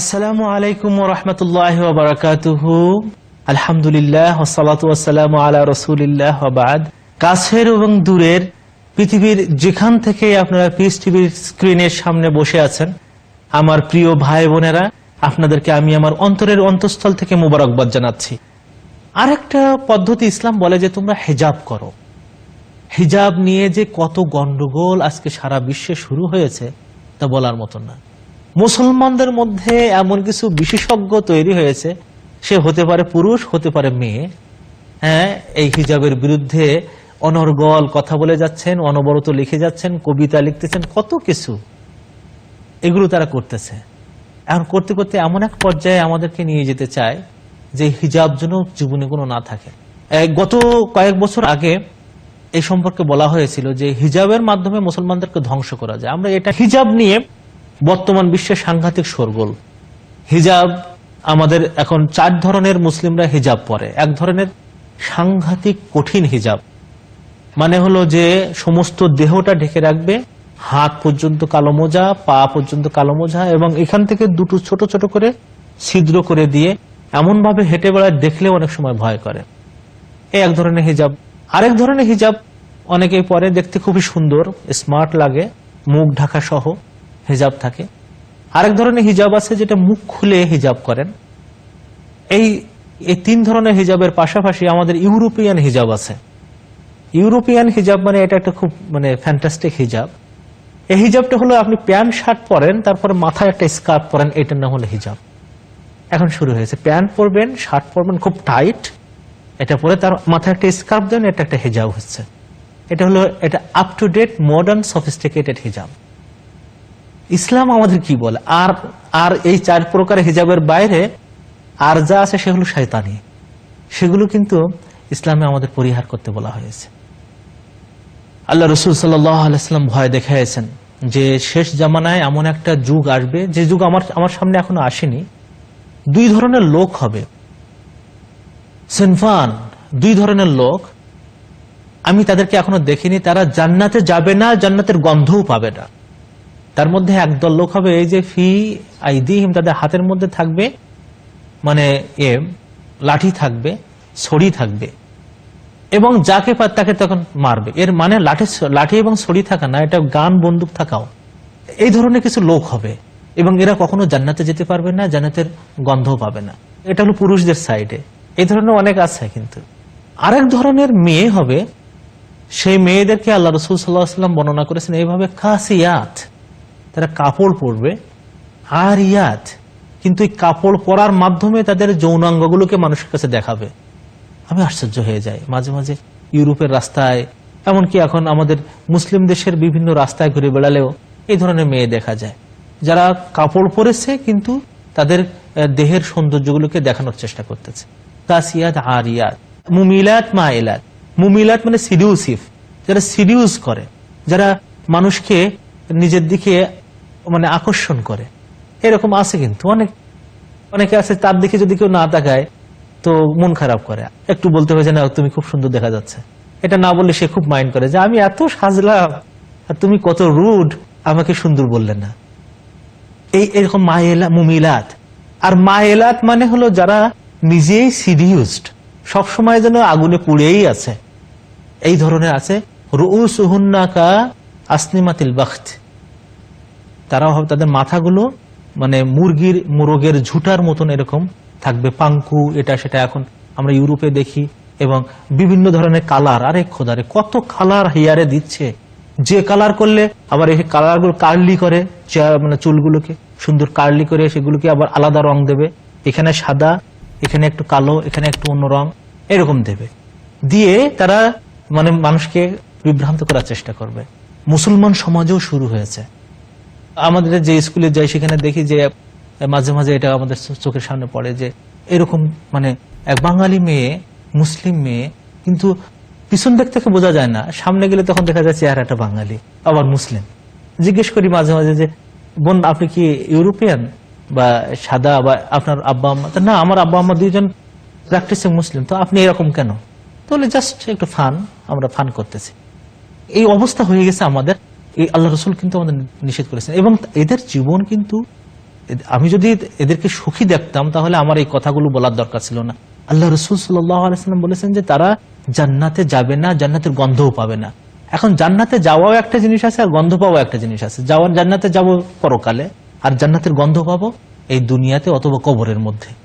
আসসালামু আলাইকুম রহমতুল্লাহ বারাকাতুহু। আলহামদুলিল্লাহ ওসালাতু আলা রসুলিল্লাহ কাছের এবং দূরের পৃথিবীর যেখান থেকে আপনারা পিস টিভির স্ক্রিনের সামনে বসে আছেন, আমার প্রিয় ভাই বোনেরা, আপনাদেরকে আমি আমার অন্তরের অন্তঃস্থল থেকে মোবারকবাদ জানাচ্ছি। আরেকটা পদ্ধতি ইসলাম বলে যে তোমরা হেজাব করো। হিজাব নিয়ে যে কত গন্ডগোল আজকে সারা বিশ্বে শুরু হয়েছে তা বলার মতো না। মুসলমানদের মধ্যে এমন কিছু বিশেষজ্ঞ তৈরি হয়েছে। সে হতে পারে পুরুষ, হতে পারে মেয়ে। হ্যাঁ এই হিজাবের বিরুদ্ধে অনর্গল কথা বলে যাচ্ছেন, অনবরত লিখে যাচ্ছেন, কবিতা লিখতেছেন, কত কিছু এগুলো তারা করতেছে। এখন করতে করতে এমন এক পর্যায়ে আমাদেরকে নিয়ে যেতে চায় যে হিজাব যেন জীবনে কোনো না থাকে। গত কয়েক বছর আগে এই সম্পর্কে বলা হয়েছিল যে হিজাবের মাধ্যমে মুসলমানদেরকে ধ্বংস করা যায়। আমরা এটা হিজাব নিয়ে বর্তমান বিশ্বে সাংঘাতিক শোরগোল। হিজাব আমাদের এখন চার ধরনের মুসলিমরা হিজাব পরে। এক ধরনের সাংঘাতিক কঠিন হিজাব। মানে হলো যে সমস্ত দেহটা ঢেকে রাখবে, হাত পর্যন্ত কালো মোজা, পা পর্যন্ত কালো মোজা এবং এখান থেকে দুটো ছোট ছোট করে ছিদ্র করে দিয়ে এমন ভাবে হেঁটে বেড়ায় দেখলে অনেক সময় ভয় করে। এই এক ধরনের হিজাব। আরেক ধরনের হিজাব অনেকেই পরে, দেখতে খুবই সুন্দর, স্মার্ট লাগে, মুখ ঢাকা সহ। হিজাব থাকে। আরেক ধরনের হিজাব আছে যেটা মুখ খুলে হিজাব করেন। এই এই তিন ধরনের হিজাবের পাশাপাশি আমাদের ইউরোপিয়ান হিজাব আছে। ইউরোপিয়ান হিজাব মানে এটা একটা খুব মানে ফ্যান্টাস্টিক হিজাব। এই হিজাবটা হলো আপনি প্যান্ট, শার্ট পরেন, তারপরে মাথায় একটা স্কার্ফ পরেন, এটার নাম হলো হিজাব। এখন শুরু হয়েছে। প্যান্ট পরবেন, শার্ট পরবেন, খুব টাইট, এটা পরে তার মাথায় একটা স্কার্ফ দেন, এটা একটা হিজাব হচ্ছে। এটা হলো, এটা up to date modern sophisticated হিজাব। ইসলাম আমাদের কি বলে? আর আর এই চার প্রকার হিজাবের বাইরে আর যা আছে সেগুলো শয়তানি। সেগুলো কিন্তু ইসলামে আমাদের পরিহার করতে বলা হয়েছে। আল্লাহ রসুল সাল্লাম ভয় দেখাইছেন যে শেষ জামানায় এমন একটা যুগ আসবে, যে যুগ আমার আমার সামনে এখনও আসেনি। দুই ধরনের লোক হবে। সেনফান, দুই ধরনের লোক। আমি তাদেরকে এখনও দেখিনি, তারা জান্নাতে যাবে না, জান্নাতের গন্ধও পাবে না। তার মধ্যে একদল লোক হবে, এই যে ফি আইদিহিম, তাদের হাতের মধ্যে থাকবে মানে এ, লাঠি থাকবে, ছড়ি থাকবে। এবং যাকে পায় তাকে তখন মারবে। এর মানে লাঠি লাঠি এবং ছড়ি থাকা না, এটা গান, বন্দুক থাকাও। এই ধরনের কিছু লোক হবে। এবং এরা কখনো জান্নাতে যেতে পারবে না, জান্নাতের গন্ধও পাবে না। এটা হলো পুরুষদের সাইডে। এই ধরনের অনেক আছে কিন্তু। আরেক ধরনের মেয়ে হবে, সেই মেয়েদেরকে আল্লাহ রসুল সাল্লাহ সাল্লাম বর্ণনা করেছেন, এইভাবে খাসিয়াত। তারা কাপড় পরবে। আর ইয়াত, কিন্তু এই কাপড় পরার মাধ্যমে তাদের যৌনাঙ্গগুলোকে মানুষের কাছে দেখাবে। আমি আশ্চর্য হয়ে যাই। মাঝে মাঝে ইউরোপের রাস্তায়, এমনকি এখন আমাদের মুসলিম দেশের বিভিন্ন রাস্তায় ঘুরে বেড়ালেও এই ধরনের মেয়ে দেখা যায়। যারা কাপড় পরেছে, কিন্তু তাদের দেহের সৌন্দর্যগুলোকে দেখানোর চেষ্টা করতেছে। কাসিয়াত আর ইয়াত। মুমিলাত, মা এলাত মুমিলাত মানে সিডিউসিভ। যারা সিডিউস করে, যারা মানুষকে নিজের দিকে মানে আকর্ষণ করে। এরকম আছে কিন্তু। অনেক, অনেকে আছে, তার দিকে যদি কেউ না তাকায়, তো মন খারাপ করে। একটু বলতে হবে যে না তুমি খুব সুন্দর দেখা যাচ্ছে। এটা না বললে সে খুব মাইন্ড করে যে, আমি এত সাজলাম, আর তুমি কত রুড, আমাকে সুন্দর বললে না। এই এরকম মায়েলা, মুমিলাত। আর মায়েলাত মানে হলো যারা নিজেই সিরিউসড সবসময় যেন আগুনে পুড়েই আছে। এই ধরনের আছে রুউস আসনিমাতিল বাখত। তারাও হবে তাদের মাথাগুলো মানে মুরগির মুরগের ঝুটার মতন এরকম থাকবে। পাঙ্কু, এটা সেটা এখন আমরা ইউরোপে দেখি এবং বিভিন্ন ধরনের কালার। আরে খোদারে, কত কালার হেয়ারে দিচ্ছে। যে কালার করলে আবার এই কালারগুলো কার্লি করে মানে চুলগুলোকে। সুন্দর কার্লি করে সেগুলোকে আবার আলাদা রং দেবে। এখানে সাদা, এখানে একটু কালো, এখানে একটু অন্য রং, এরকম দেবে। দিয়ে তারা মানে মানুষকে বিভ্রান্ত করার চেষ্টা করবে। মুসলমান সমাজেও শুরু হয়েছে। আমাদের যে স্কুলে যাই, সেখানে দেখি যে, মাঝে মাঝে এটা আমাদের চোখের সামনে পড়ে যে, এরকম মানে এক বাঙালি মেয়ে, মুসলিম মেয়ে, কিন্তু পিছন দিক থেকে বোঝা যায় না। সামনে গেলে তখন দেখা যায় চেহারাটা বাঙালি, আবার মুসলিম। জিজ্ঞেস করি মাঝে মাঝে যে, বোন, আপনি কি ইউরোপিয়ান বা সাদা বা আপনার আব্বা আম্মা? না, আমার আব্বা আম্মা দুইজন প্র্যাকটিসিং মুসলিম, তো আপনি এরকম কেন? তাহলে জাস্ট একটু ফান আমরা ফান করতেছি। এই অবস্থা হয়ে গেছে আমাদের। এই আল্লাহ রসুল কিন্তু আমাদের নিষেধ করেছেন। এবং এদের জীবন কিন্তু আমি যদি এদেরকে সুখী দেখতাম, তাহলে আমার এই কথাগুলো বলার দরকার ছিল না। আল্লাহ রসুল সাল্লাম বলেছেন যে, তারা জান্নাতে যাবে না, জান্নাতের গন্ধও পাবে না। এখন জান্নাতে যাওয়াও একটা জিনিস আছে, আর গন্ধ পাওয়া একটা জিনিস আছে। যাওয়ার জান্নাতে যাব পরকালে, আর জান্নাতের গন্ধ পাবো এই দুনিয়াতে অথবা কবরের মধ্যে।